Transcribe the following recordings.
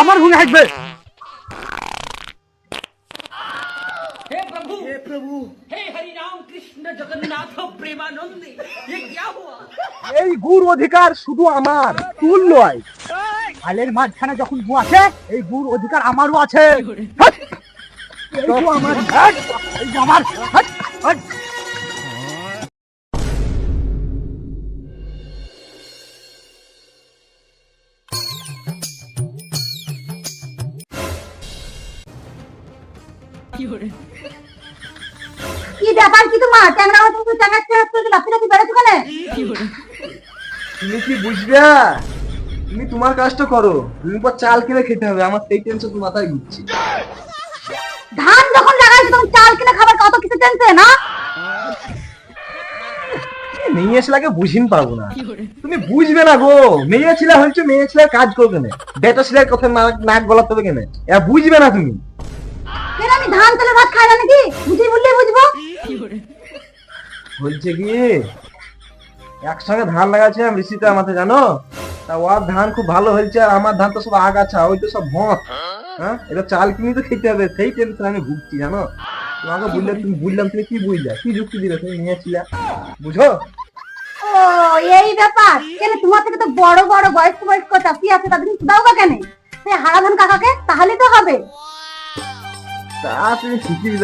আমার ভূমি হাঁকবে हे प्रभु हे प्रभु हे हरि राम कृष्ण जगन्नाथ प्रेमानंद ये क्या हुआ এই গুর অধিকার শুধু আমার তুল নয় খালের মাঝখানে যখন গু আছে এই গুর অধিকার আমারও আছে হাট! এই গু আমার হাট! এই গু আমার ট্যাংরা তো ট্যাংরা কেন তুমি কি বুঝবে? তুমি তোমার কাজটা করো। পর চাল কিনে খেতে হবে। আমার সেই টেনশন মাথায় ঘুরছে। ধান যখন লাগাইছো তখন চাল কিনে খাবার কত কিছু টেনছে না? মেয়ে ছেলেকে বুঝিন পারব না। তুমি বুঝবে না গো। মেয়ে ছেলে হচ্ছে মেয়ে ছেলে কাজ করবে না। বেটা ছেলের কথা নাক- গলাতে হবে কেন? এরা বুঝবে না তুমি। আমি ধান তেলে ভাত খাই না নাকি? বুঝি বললেই বুঝব। বলছে কি একসঙ্গে ধান লাগাচ্ছে ঋষিতে আমাদের জানো? তা ওর ধান খুব ভালো হয়েছে আমার ধান তো সব আগাছা, ওই তো সব ভঁত হ্যাঁ? এটা চাল কিনে তো খেতে হবে, সেই টেনশন আমি ভুগছি, জানো? তোমাকে বললে তুমি বুঝলাম, তুমি কি বুঝলা? কি যুক্তি দিলে তুমি নিয়েছিলে বুঝো? ও, এই ব্যাপার। কেন তোমার থেকে তো বড় বড় বয়স্ক বয়স্ক চাষি আছে তাদের দাও বা কেন? সেই হারাধন কাকাকে, তাহলে তো হবে। তা তুমি ঠিকই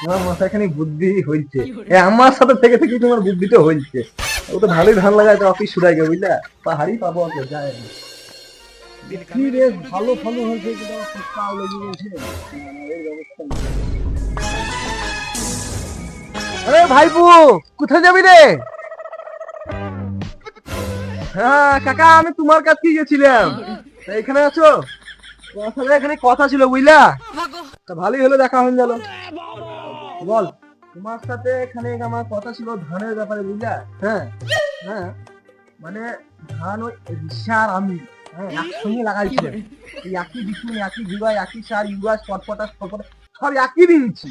তোমার মাথায় বুদ্ধি আমার সাথে থেকে থেকে তোমার বুদ্ধিটা হয়েছে ও তো ভালোই ধান লাগায়, তো অফিস শুরাই গে বুঝলা? পাহাড়ি পাবো ওকে যায় রে, ভালো হয়েছে আরে, ভাইপু, কোথায় যাবি রে? হ্যাঁ কাকা, আমি তোমার কাছে গেছিলাম। এখানে আছো? তোমার সাথে এখানে কথা ছিল, বুঝলা? তা ভালোই হলো দেখা হয়ে গেল। বল। তোমার সাথে এখানে আমার কথা ছিল ধানের ব্যাপারে বুঝলা? হ্যাঁ হ্যাঁ। মানে ধান ওই ঋষা আমি হ্যাঁ একসঙ্গে লাগাইছিলাম এই একই বিছুন একই জুড়াই একই সার ইউরিয়া ছটপটা ছটপটা সব একই দিনছি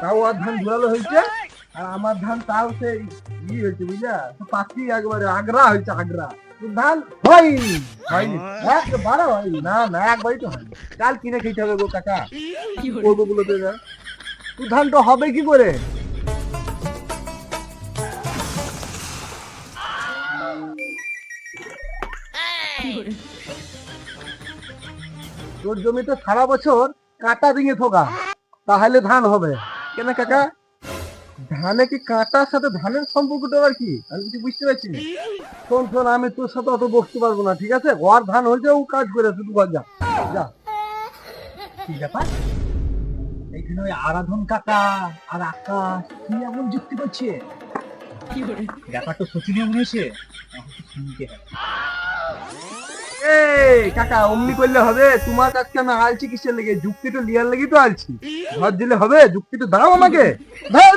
তাও আর ধান ধুলালো হয়েছে। আর আমার ধান তাও সেই ই হয়েছে বুঝলা? পাখি একবারে আগ্রা হয়েছে আগ্রা। ধান হয়নি হয়নি একবারে হয়নি না না একবারই তো হয়নি। কাল কিনে খেতে হবে গো কাকা। কি করব বলো তো তো ধানটা হবে কি করে? তোর জমিতে সারা বছর কাটা দিয়ে থোকা তাহলে ধান হবে। কেন কাকা? ধানে কি কাটার সাথে ধানের সম্পর্কটা আবার কি? আমি কিছু বুঝতে পারছি না। শোন শোন আমি তোর সাথে অত বসতে পারব না ঠিক আছে? ঘর ধান হয়েছে ও কাজ করে শুধু ঘর যা। যা। কি ব্যাপার? এইখানে ওই আরাধন কাকা আর আকাশ কি এমন যুক্তি করছে? ব্যাপার তো শোচনীয় মনে হয়েছে। এই কাকা অমনি করলে হবে? তোমার কাছে আমি আলছি কিসের লেগে? যুক্তিটা লিয়ার লেগে তো আলছি। ঘর দিলে হবে? যুক্তিটা দাও আমাকে। ধর!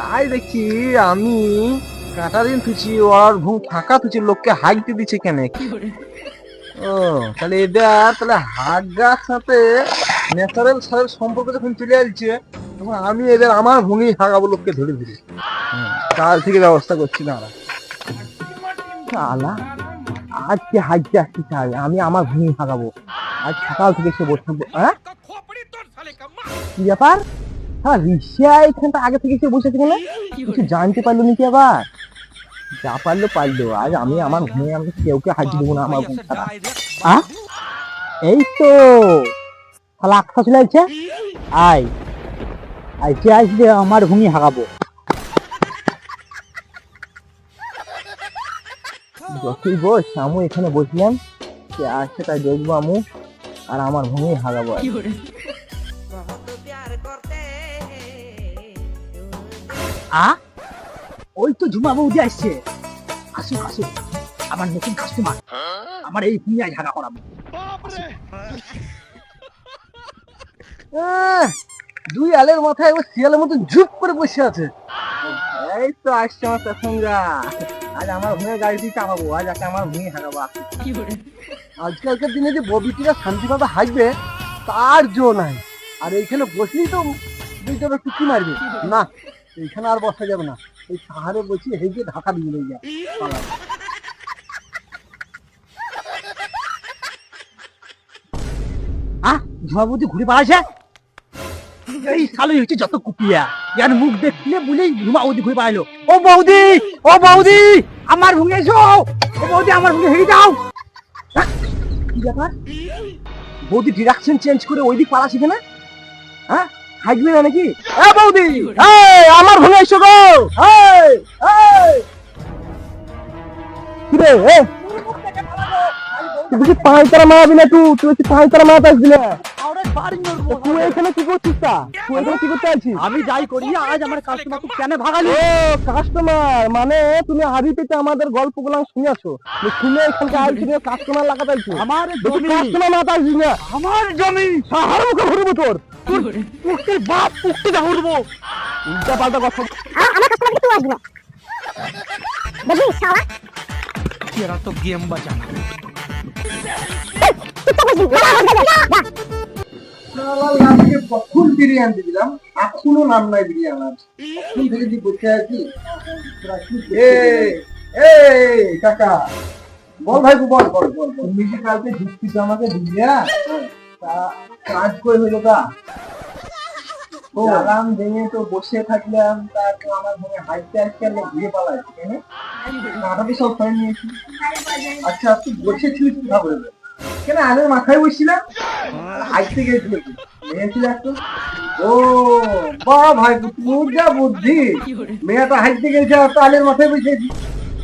তাই দেখি আমি কাটা দিন থুছি ওর ঘুম ফাঁকা থুছি লোককে হাগতে দিচ্ছে কেন? কি ও তাহলে এবার তাহলে হাগার সাথে ন্যাচারাল সারের সম্পর্ক যখন চলে আসছে তখন আমি এবার আমার ভূমি হাগাবো লোককে ধরে ধরে। কাল থেকে ব্যবস্থা করছি না শালা আজকে হাগতে আসতে চাই আমি আমার ভূমি হাগাবো আজ সকাল থেকে সে বসে হ্যাঁ? কি ব্যাপার? হ্যাঁ রিসা এখানটা আগে থেকে সে বসেছে কেন? কিছু জানতে পারল নাকি আবার? যা পারল পারল আজ আমি আমার ঘুমিয়ে আমাকে কেউকে হাজির দেবো না আমার ঘুম ছাড়া আহ? এই তো তাহলে আখা চলে আসছে? আয় আইসে আসবে? আমার ঘুমি হাগাবো যতই বস আমু এখানে বসলাম সে আসছে তাই দেখব আমু আর আমার ঘুমিয়ে হাগাবো আ? ওই তো ঝুমা বৌদি আসছে। আসুক আসুক আমার নতুন কাস্টমার আমার এই ভূমি আজ হাগা করাবো আহ, দুই আলের মাথায় ও শিয়ালের মতো ঝুপ করে বসে আছে। এই তো আসছে আমার প্যাসেঞ্জা আজ আমার ভুঁয়ে গাড়িটি চাপাবো আজ একটা আমার ভুঁয়ে হারাবা আজকালকার দিনে যে ববিটিরা শান্তিভাবে হাসবে তার জো নাই। আর এইখানে বসলেই তো দুইটা একটু কি মারবে না এইখানে আর বসা যাবে না। এই পাহাড়ে বসি হেঁটে ঢাকা দিয়ে নিয়ে যায় ধোয়াবতী ঘুরে এই শালো হচ্ছে যত কুপিয়া। ইয়ার মুখ দেখলে বলেই ধুমাবতী ঘুরে পালাইলো। ও বৌদি ও বৌদি, আমার ভুঙে এসো। ও বৌদি, আমার ভুঙে হেঁটে যাও। ব্যাপার? বৌদি ডিরেকশন চেঞ্জ করে ওই দিক পালাচ্ছে কেন হ্যাঁ হাঁটবে না নাকি? বৌদি আমার ভুঙে এসো গো। এই এই। কি রে এ? তুই বলছি পাঁচতারা মারাবি না তুই? তুই বলছি পাঁচতারা মারাতে আসবি না? তুই এখানে কি করছিস তা? তুই এখানে কি করতে আছিস? আমি যাই করি আজ আমার কাস্টমার কেন ভাগালি? কাস্টমার মানে তুমি হাবি পেতে আমাদের গল্পগুলো শুনেছো শুনে এখানকে আইছি কাস্টমার লাগাতে আইছি। আমার জমি। কাস্টমার মাথা আসবি না? আমার জমি। সাহার মুখে ঘুরবো তোর। তোর পুষ্টির বাপ পুষ্টি দা ঘুরবো উল্টা পাল্টা কথা। আমার কাস্টমার কি আসবে দেখি শালা। তেরা তো গেম বাজানা? বিরিয়ানি দিলাম? এখনও নাম নাই বিরিয়ানার যে বসে আছি কাকা। বল ভাই বল বল বল তুমি যে কালকে ঢুকছিস আমাকে তা কাজ করে হইল তা। ও আরাম ভেঙে তো বসে থাকলাম তা তো আমার আমি ঘুরে কেন মাথাতে সব ফেলে নিয়েছি। আচ্ছা তুই বসেছিলিস কীভাবে কেন মাথায় বসছিলাম? গেছিল মেয়েছিল একটু ও বাহ ভাই তোর যা বুদ্ধি। মেয়েটা হাইতে গেছে আর তো আলের মাথায় বসেছি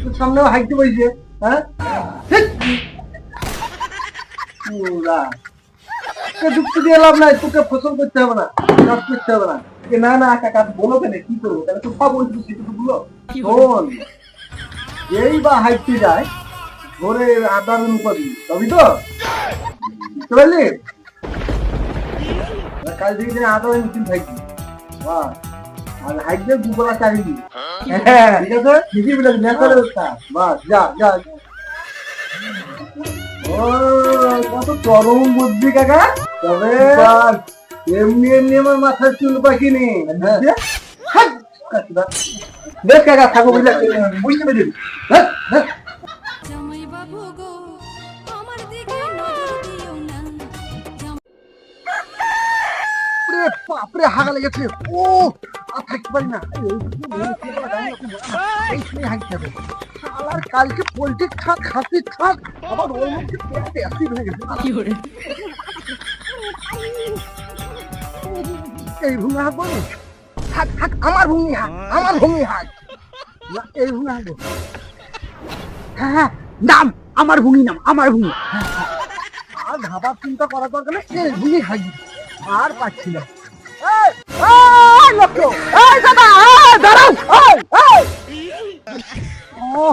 তোর সামনেও হাইতে বসে হ্যাঁ? পুরা। তোকে যুক্তি দিয়ে লাভ নাই তোকে ফসল করতে হবে না কাজ করতে হবে না। না না কাকা বলো কেন কি করব? তাহলে তো সব বলছি সেটুকু বলো? শোন যেই বা হাইতে যায় ধরে আদার উপাধি তবে তো? বুঝতে পারলি? কাল থেকে দিনে আদা মিছিল থাকবি আর হাইটে হ্যাঁ ঠিক আছে? ঠিকই বলেছি নেশার ব্যবস্থা বাস যা যা। ও কত চরম বুদ্ধি কাকা? তবে এমনি এমনি আমার মাথার চুল পাখি নেই বেশ কাকা থাকো বুঝলে বুঝতে পেরেছি হ্যাঁ হ্যাঁ জামাই বাবু গো আমার দিকে নজর দিও না ওরে বাপরে হাগা লেগেছে ও আর থাকতে পারি না কালকে পোল্ট্রি খাক খাসি খাক আবার ওর মধ্যে অ্যাসিড হয়ে গেছে এই ভুঙে হাঁকবো না? থাক থাক আমার ভুঙি হাঁক আমার ভুঙি হাঁক এই ভুঙে হাঁকবো হ্যাঁ হ্যাঁ নাম আমার ভুঙি নাম, আমার ভুঙি। আর ভাবার চিন্তা করা দরকার নেই, এই ভুঙি হাঁকবি আর পাচ্ছি না। লক্ষ্য। এই, দাদা দাঁড়াও। ও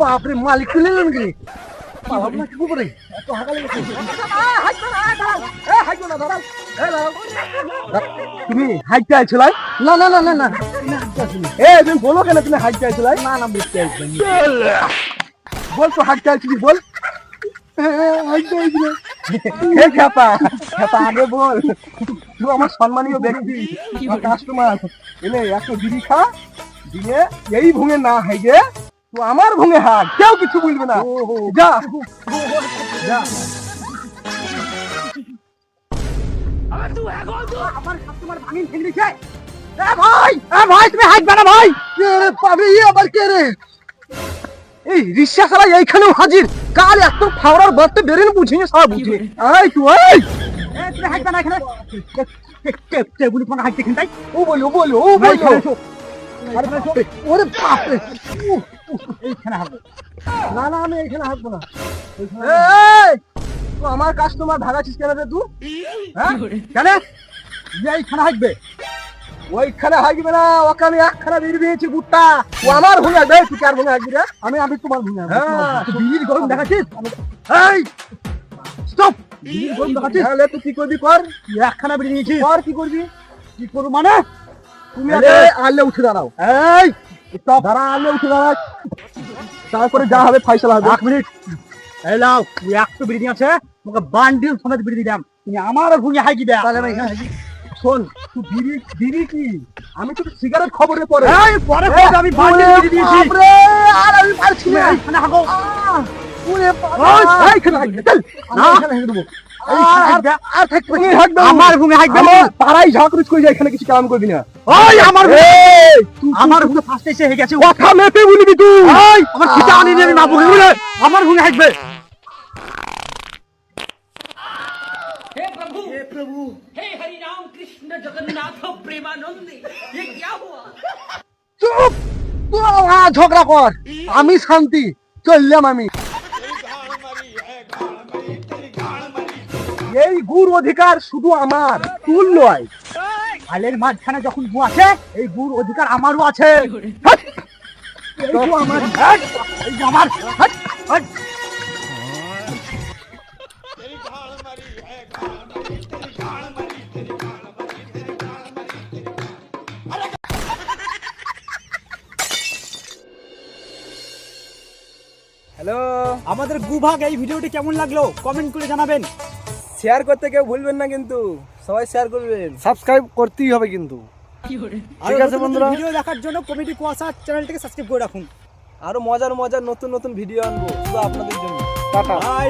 বাপরে, মালিক তুলে নিলেন কি পালাম না কি করে? এত হাগা লেগেছে তুমি হাইটে আইছো না? না না না না এ তুমি বলো কেন তুমি হাইটে না? না বুঝতে বল তো হাইটে আইছিলি বল। আইছিলি আমার সম্মানীয় ব্যক্তি কাস্টমার এলে একটা বিড়ি খা দিয়ে এই ভুঙে না হাইগে তো আমার ভুঙে হাত কেউ কিছু বলবে না যা যা আমার কাস্টমার ভাঙিন ঠেংরিছে এ ভাই এ ভাই তুমি হাঁটবে না ভাই কে রে পাবে ই আবার কে রে এই রিক্সা সারা এইখানেও হাজির কাল এত ফাওড়ার বাড়তে বেরেন বুঝিয়ে সারা বুঝিয়ে এই তুই এ তুমি হাঁটবে না এখানে ফোন হাঁটতে খেলতাই ও বলি ও বলি ও বলি ওরে এইখানে হাঁটবে না না আমি হাঁটবো না। আমার কাস্টমার কেন রে তুই হ্যাঁ? কেন? এইখানে হাঁটবে ওইখানে না ওকে আমি একখানা বেরিয়ে দিয়েছি গুট্টা ও আমার ভুঙে আসবে তুই কার আসবি রে? আমি আমি তোমার ভুঙে আসব, হ্যাঁ। তুই বিড়ির গরম দেখাচ্ছিস? এই! স্টপ বিড়ির গন্ধ দেখাচ্ছিস? তাহলে তুই কি করবি কর? একখানা বিড়ি নিয়েছিস। কর কি করবি? কি করব মানে? তুমি আরে, আলে উঠে দাঁড়াও। এই। স্টপ দাঁড়া আলে উঠে দাঁড়া তারপরে যা হবে ফাইসালা হবে। এক মিনিট। এই লাও তুই একশো বিড়ি আছে তোমাকে বান্ডিল সমেত বিড়ি দিলাম। তুমি আমার ভুঙে হাই দিবে তাহলে এখানে হাজি। শোন তুই বিড়ি বিড়ি কি? আমি তো সিগারেট খবরে পড়ে এই পরে পরে আমি বান্ডিল বিড়ি দিয়েছি। বাপরে, আর আমি পারছি না। এইখানে হাগো। এইখানে চল। না। এখানে দেবো। আর-। থাকবে। আমার ভুঙে হাগবে। ঝাঁকরুচ করে যায়, এখানে কিছু কাম করবি না। ওই আমার এই, তুই- আমার ভুঙে ফার্স্ট এসে হয়ে গেছে কথা মেপে বলবি তুই ওই আমার খিদা আনি আমি না ভুঙে বলে আমার ভুঙে হাগবে हे प्रभु हे प्रभु हे हरि राम कृष्ण जगन्नाथ प्रेमानंद ये क्या हुआ চুপ তুই আবার ঝগড়া কর আমি শান্তি চললাম আমি এই গুর অধিকার শুধু আমার তুল নয় আলের মাঝখানে যখন গু আছে এই গুর অধিকার আমারও আছে। এই গু আমার এই গু আমার হাট! হাট! হ্যালো আমাদের গুভাগ এই ভিডিওটি কেমন লাগল? কমেন্ট করে জানাবেন। শেয়ার করতে কেউ ভুলবেন না কিন্তু সবাই শেয়ার করবেন। সাবস্ক্রাইব করতেই হবে কিন্তু। ঠিক আছে বন্ধুরা ভিডিও দেখার জন্য কমিটি কুয়াশা চ্যানেলটিকে সাবস্ক্রাইব করে রাখুন। আরও মজার মজার নতুন নতুন ভিডিও আনব শুধু আপনাদের জন্য। Tata bye